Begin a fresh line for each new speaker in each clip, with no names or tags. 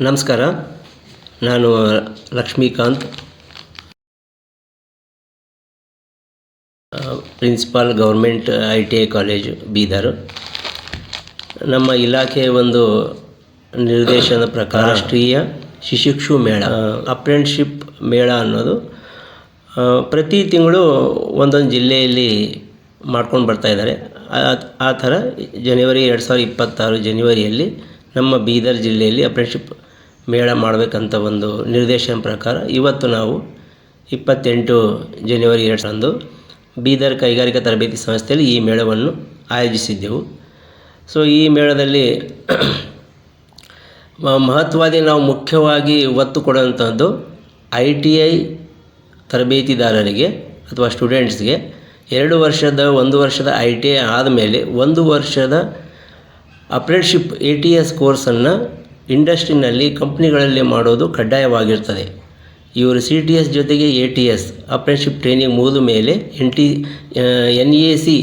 ನಮಸ್ಕಾರ ನಾನು Lakshmikant. Principal government I T I college Bidar. ನಮ್ಮ ಇಲಾಖೆ ಒಂದು ನಿರ್ದೇಶನದ ಪ್ರಕಾರ ರಾಷ್ಟ್ರೀಯ ಶಿಶುಕ್ಷು ಮೇಳ ಅಪ್ರೆಂಟ್ಶಿಪ್ ಮೇಳ ಅನ್ನೋದು. ಪ್ರತಿ ತಿಂಗಳು ಒಂದೊಂದು ಜಿಲ್ಲೆಯಲ್ಲಿ ಮಾಡ್ಕೊಂಡು ಬರ್ತಾ ಇದ್ದಾರೆ. ಆ- ಆ ಥರ ಜನವರಿ ಎರಡು ಸಾವಿರದ ಇಪ್ಪತ್ತಾರು ಜನವರಿಯಲ್ಲಿ ನಮ್ಮ ಬೀದರ್ ಜಿಲ್ಲೆಯಲ್ಲಿ ಅಪ್ರೆಂಟಿಶಿಪ್ ಮೇಳ ಮಾಡಬೇಕಂತ ಒಂದು ನಿರ್ದೇಶನ ಪ್ರಕಾರ ಇವತ್ತು ನಾವು ಇಪ್ಪತ್ತೆಂಟು ಜನವರಿ ಎರಡು ಸಾವಿರಂದು ಬೀದರ್ ಕೈಗಾರಿಕಾ ತರಬೇತಿ ಸಂಸ್ಥೆಯಲ್ಲಿ ಈ ಮೇಳವನ್ನು ಆಯೋಜಿಸಿದ್ದೆವು. ಸೊ ಈ ಮೇಳದಲ್ಲಿ ಮ- ಮಹತ್ವಾದಿ ನಾವು ಮುಖ್ಯವಾಗಿ ಒತ್ತು ಕೊಡುವಂಥದ್ದು ಐ ಟಿ ಐ ತರಬೇತಿದಾರರಿಗೆ ಅಥವಾ ಸ್ಟೂಡೆಂಟ್ಸ್ಗೆ ಎರಡು ವರ್ಷದ, ಒಂದು ವರ್ಷದ ಐ ಟಿ ಐ ಆದಮೇಲೆ ಒಂದು ವರ್ಷದ ಅಪ್ರೆಂಟಿಶಿಪ್ ಎ ಟಿ ಎಸ್ ಕೋರ್ಸನ್ನು ಇಂಡಸ್ಟ್ರಿನಲ್ಲಿ ಕಂಪ್ನಿಗಳಲ್ಲಿ ಮಾಡೋದು ಕಡ್ಡಾಯವಾಗಿರ್ತದೆ. ಇವರು ಸಿ ಟಿ ಎಸ್ ಜೊತೆಗೆ A T S apprenticeship training ಮುಗಿದ ಮೇಲೆ N T N A C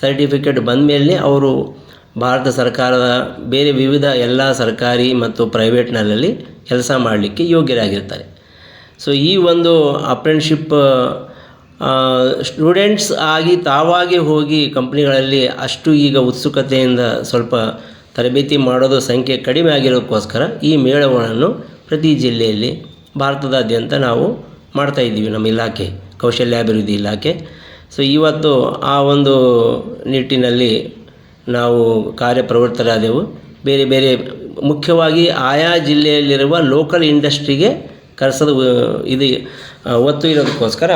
certificate ಬಂದ ಮೇಲೆ ಅವರು ಭಾರತ ಸರ್ಕಾರದ ಬೇರೆ ವಿವಿಧ ಎಲ್ಲ ಸರ್ಕಾರಿ ಮತ್ತು ಪ್ರೈವೇಟ್ನಲ್ಲಿ ಕೆಲಸ ಮಾಡಲಿಕ್ಕೆ ಯೋಗ್ಯರಾಗಿರ್ತಾರೆ. ಸೊ ಈ ಒಂದು ಅಪ್ರೆಂಟ್ಶಿಪ್ ಸ್ಟೂಡೆಂಟ್ಸ್ ಆಗಿ ತಾವಾಗಿ ಹೋಗಿ ಕಂಪ್ನಿಗಳಲ್ಲಿ ಅಷ್ಟು ಈಗ ಉತ್ಸುಕತೆಯಿಂದ ಸ್ವಲ್ಪ ತರಬೇತಿ ಮಾಡೋದು ಸಂಖ್ಯೆ ಕಡಿಮೆ ಆಗಿರೋಕ್ಕೋಸ್ಕರ ಈ ಮೇಳವನ್ನು ಪ್ರತಿ ಜಿಲ್ಲೆಯಲ್ಲಿ ಭಾರತದಾದ್ಯಂತ ನಾವು ಮಾಡ್ತಾಯಿದ್ದೀವಿ ನಮ್ಮ ಇಲಾಖೆ, ಕೌಶಲ್ಯಾಭಿವೃದ್ಧಿ ಇಲಾಖೆ. ಸೊ ಇವತ್ತು ಆ ಒಂದು ನಿಟ್ಟಿನಲ್ಲಿ ನಾವು ಕಾರ್ಯಪ್ರವೃತ್ತರಾದೆವು. ಬೇರೆ ಬೇರೆ, ಮುಖ್ಯವಾಗಿ ಆಯಾ ಜಿಲ್ಲೆಯಲ್ಲಿರುವ ಲೋಕಲ್ ಇಂಡಸ್ಟ್ರಿಗೆ ಕರೆಸೋದು ಇದು ಒತ್ತು ಇರೋದಕ್ಕೋಸ್ಕರ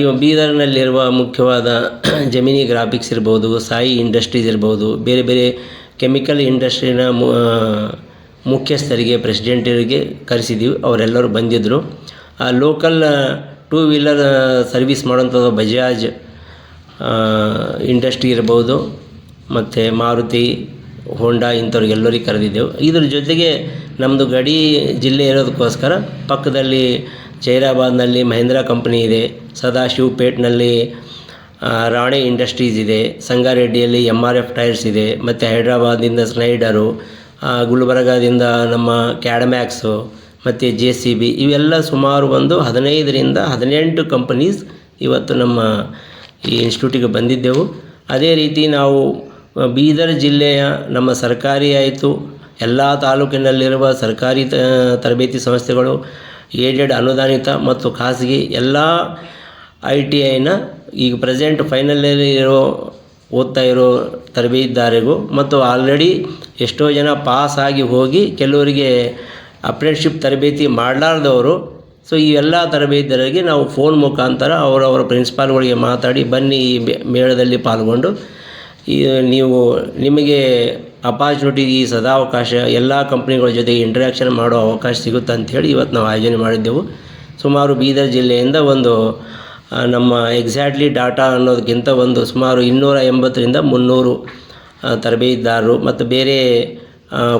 ಇವ ಬೀದರ್ನಲ್ಲಿರುವ ಮುಖ್ಯವಾದ ಜಮಿನಿ ಗ್ರಾಫಿಕ್ಸ್ ಇರ್ಬೋದು, ಸಾಯಿ ಇಂಡಸ್ಟ್ರೀಸ್ ಇರ್ಬೋದು, ಬೇರೆ ಬೇರೆ ಕೆಮಿಕಲ್ ಇಂಡಸ್ಟ್ರಿನ ಮುಖ್ಯಸ್ಥರಿಗೆ, ಪ್ರೆಸಿಡೆಂಟರಿಗೆ ಕರೆಸಿದ್ದೀವಿ ಅವರೆಲ್ಲರೂ ಬಂದಿದ್ದರು ಆ ಲೋಕಲ್ ಟೂ ವೀಲರ್ ಸರ್ವಿಸ್ ಮಾಡೋಂಥದ್ದು ಬಜಾಜ್ ಇಂಡಸ್ಟ್ರಿ ಇರ್ಬೋದು. ಮತ್ತು ಮಾರುತಿ ಹೋಂಡಾ ಇಂಥವ್ರಿಗೆಲ್ಲರಿಗೆ ಕರೆದಿದ್ದೆವು. ಇದ್ರ ಜೊತೆಗೆ ನಮ್ಮದು ಗಡಿ ಜಿಲ್ಲೆ ಇರೋದಕ್ಕೋಸ್ಕರ ಪಕ್ಕದಲ್ಲಿ ಜೈರಾಬಾದ್ನಲ್ಲಿ ಮಹೇಂದ್ರ ಕಂಪ್ನಿ ಇದೆ. ಸದಾಶಿವಪೇಟ್ನಲ್ಲಿ ರಾಣೆ ಇಂಡಸ್ಟ್ರೀಸ್ ಇದೆ, ಸಂಗಾರೆಡ್ಡಿಯಲ್ಲಿ ಎಂ ಆರ್ ಎಫ್ ಟೈರ್ಸ್ ಇದೆ, ಮತ್ತು ಹೈದ್ರಾಬಾದಿಂದ ಸ್ನೈಡರು ಗುಲ್ಬರ್ಗಾದಿಂದ ನಮ್ಮ ಕ್ಯಾಡಮ್ಯಾಕ್ಸು, ಮತ್ತು ಜೆ ಸಿ ಬಿ ಇವೆಲ್ಲ ಸುಮಾರು ಒಂದು ಹದಿನೈದರಿಂದ ಹದಿನೆಂಟು ಕಂಪನೀಸ್ ಇವತ್ತು ನಮ್ಮ ಈ ಇನ್ಸ್ಟಿಟ್ಯೂಟಿಗೆ ಬಂದಿದ್ದೆವು. ಅದೇ ರೀತಿ ನಾವು ಬೀದರ್ ಜಿಲ್ಲೆಯ ನಮ್ಮ ಸರ್ಕಾರಿ ಆಯಿತು, ಎಲ್ಲ ತಾಲೂಕಿನಲ್ಲಿರುವ ಸರ್ಕಾರಿ ತರಬೇತಿ ಸಂಸ್ಥೆಗಳು, ಏಡೆಡ್ ಅನುದಾನಿತ ಮತ್ತು ಖಾಸಗಿ ಎಲ್ಲ ಐ ಟಿ ಐನ ಈಗ ಪ್ರೆಸೆಂಟ್ ಫೈನಲಲ್ಲಿ ಇರೋ, ಓದ್ತಾ ಇರೋ ತರಬೇತಿದಾರಿಗೂ ಮತ್ತು ಆಲ್ರೆಡಿ ಎಷ್ಟೋ ಜನ ಪಾಸ್ ಆಗಿ ಹೋಗಿ ಕೆಲವರಿಗೆ ಅಪ್ರೆಂಟಿಶಿಪ್ ತರಬೇತಿ ಮಾಡಲಾರ್ದವರು. ಸೊ ಈ ಎಲ್ಲ ತರಬೇತಿದಾರರಿಗೆ ನಾವು ಫೋನ್ ಮುಖಾಂತರ ಅವರವರ ಪ್ರಿನ್ಸಿಪಾಲ್ಗಳಿಗೆ ಮಾತಾಡಿ ಬನ್ನಿ ಈ ಮೇಳದಲ್ಲಿ ಪಾಲ್ಗೊಂಡು. ಈ ನೀವು ನಿಮಗೆ ಅಪಾರ್ಚುನಿಟಿ ಈ ಸದಾವಕಾಶ ಎಲ್ಲ ಕಂಪ್ನಿಗಳ ಜೊತೆ ಇಂಟ್ರ್ಯಾಕ್ಷನ್ ಮಾಡೋ ಅವಕಾಶ ಸಿಗುತ್ತೆ ಅಂಥೇಳಿ ಇವತ್ತು ನಾವು ಆಯೋಜನೆ ಮಾಡಿದ್ದೆವು. ಸುಮಾರು ಬೀದರ್ ಜಿಲ್ಲೆಯಿಂದ ಒಂದು ನಮ್ಮ ಎಕ್ಸಾಕ್ಟ್ಲಿ ಡಾಟಾ ಅನ್ನೋದಕ್ಕಿಂತ ಒಂದು ಸುಮಾರು ಇನ್ನೂರ ಎಂಬತ್ತರಿಂದ ಮುನ್ನೂರು ತರಬೇತಿದಾರರು ಮತ್ತು ಬೇರೆ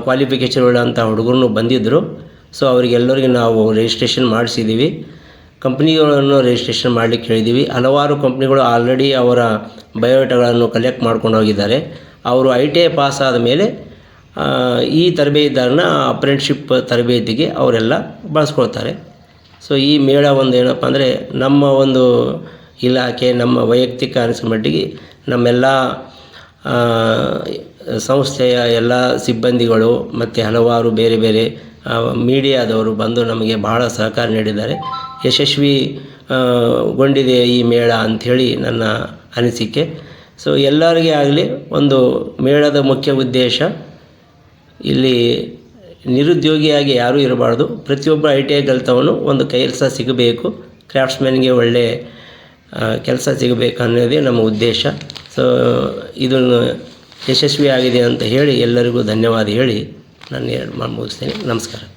ಕ್ವಾಲಿಫಿಕೇಷನ್ ಉಳ್ಳಂಥ ಹುಡುಗರು ಬಂದಿದ್ದರು. ಸೊ ಅವರಿಗೆಲ್ಲರಿಗೆ ನಾವು ರಿಜಿಸ್ಟ್ರೇಷನ್ ಮಾಡಿಸಿದ್ದೀವಿ ಕಂಪ್ನಿಗಳನ್ನು ರಿಜಿಸ್ಟ್ರೇಷನ್ ಮಾಡಲಿಕ್ಕೆ ಹೇಳಿದ್ದೀವಿ ಹಲವಾರು ಕಂಪ್ನಿಗಳು ಆಲ್ರೆಡಿ ಅವರ ಬಯೋಡಾಟಾಗಳನ್ನು ಕಲೆಕ್ಟ್ ಮಾಡ್ಕೊಂಡು ಹೋಗಿದ್ದಾರೆ. ಅವರು ಐ ಟಿ ಐ ಪಾಸ್ ಆದ ಮೇಲೆ ಈ ತರಬೇತಿದಾರನ ಅಪ್ರೆಂಟ್ಶಿಪ್ ತರಬೇತಿಗೆ ಅವರೆಲ್ಲ ಬಳಸ್ಕೊಳ್ತಾರೆ. ಸೊ ಈ ಮೇಳ ಒಂದು ಏನಪ್ಪ ಅಂದರೆ ನಮ್ಮ ಒಂದು ಇಲಾಖೆ, ನಮ್ಮ ವೈಯಕ್ತಿಕ ಅನಿಸಿದ ಮಟ್ಟಿಗೆ ನಮ್ಮೆಲ್ಲ ಸಂಸ್ಥೆಯ ಎಲ್ಲ ಸಿಬ್ಬಂದಿಗಳು ಮತ್ತು ಹಲವಾರು ಬೇರೆ ಬೇರೆ ಮೀಡಿಯಾದವರು ಬಂದು ನಮಗೆ ಬಹಳ ಸಹಕಾರ ನೀಡಿದ್ದಾರೆ. ಯಶಸ್ವಿ ಗೊಂಡಿದೆ ಈ ಮೇಳ ಅಂಥೇಳಿ ನನ್ನ ಅನಿಸಿಕೆ. ಸೊ ಎಲ್ಲರಿಗೆ ಆಗಲಿ ಒಂದು ಮೇಳದ ಮುಖ್ಯ ಉದ್ದೇಶ ಇಲ್ಲಿ ನಿರುದ್ಯೋಗಿಯಾಗಿ ಯಾರೂ ಇರಬಾರ್ದು. ಪ್ರತಿಯೊಬ್ಬ ಐ ಟಿ ಐ ಕಲಿತವನು ಒಂದು ಕೆಲಸ ಸಿಗಬೇಕು. ಕ್ರಾಫ್ಟ್ಸ್ಮ್ಯಾನ್ಗೆ ಒಳ್ಳೆ ಕೆಲಸ ಸಿಗಬೇಕು ಅನ್ನೋದೇ ನಮ್ಮ ಉದ್ದೇಶ. ಸೊ ಇದನ್ನು ಯಶಸ್ವಿಯಾಗಿದೆ ಅಂತ ಹೇಳಿ ಎಲ್ಲರಿಗೂ ಧನ್ಯವಾದ ಹೇಳಿ. ನಾನು ಎರಡು ಮುಗಿಸ್ತೇನೆ. ನಮಸ್ಕಾರ.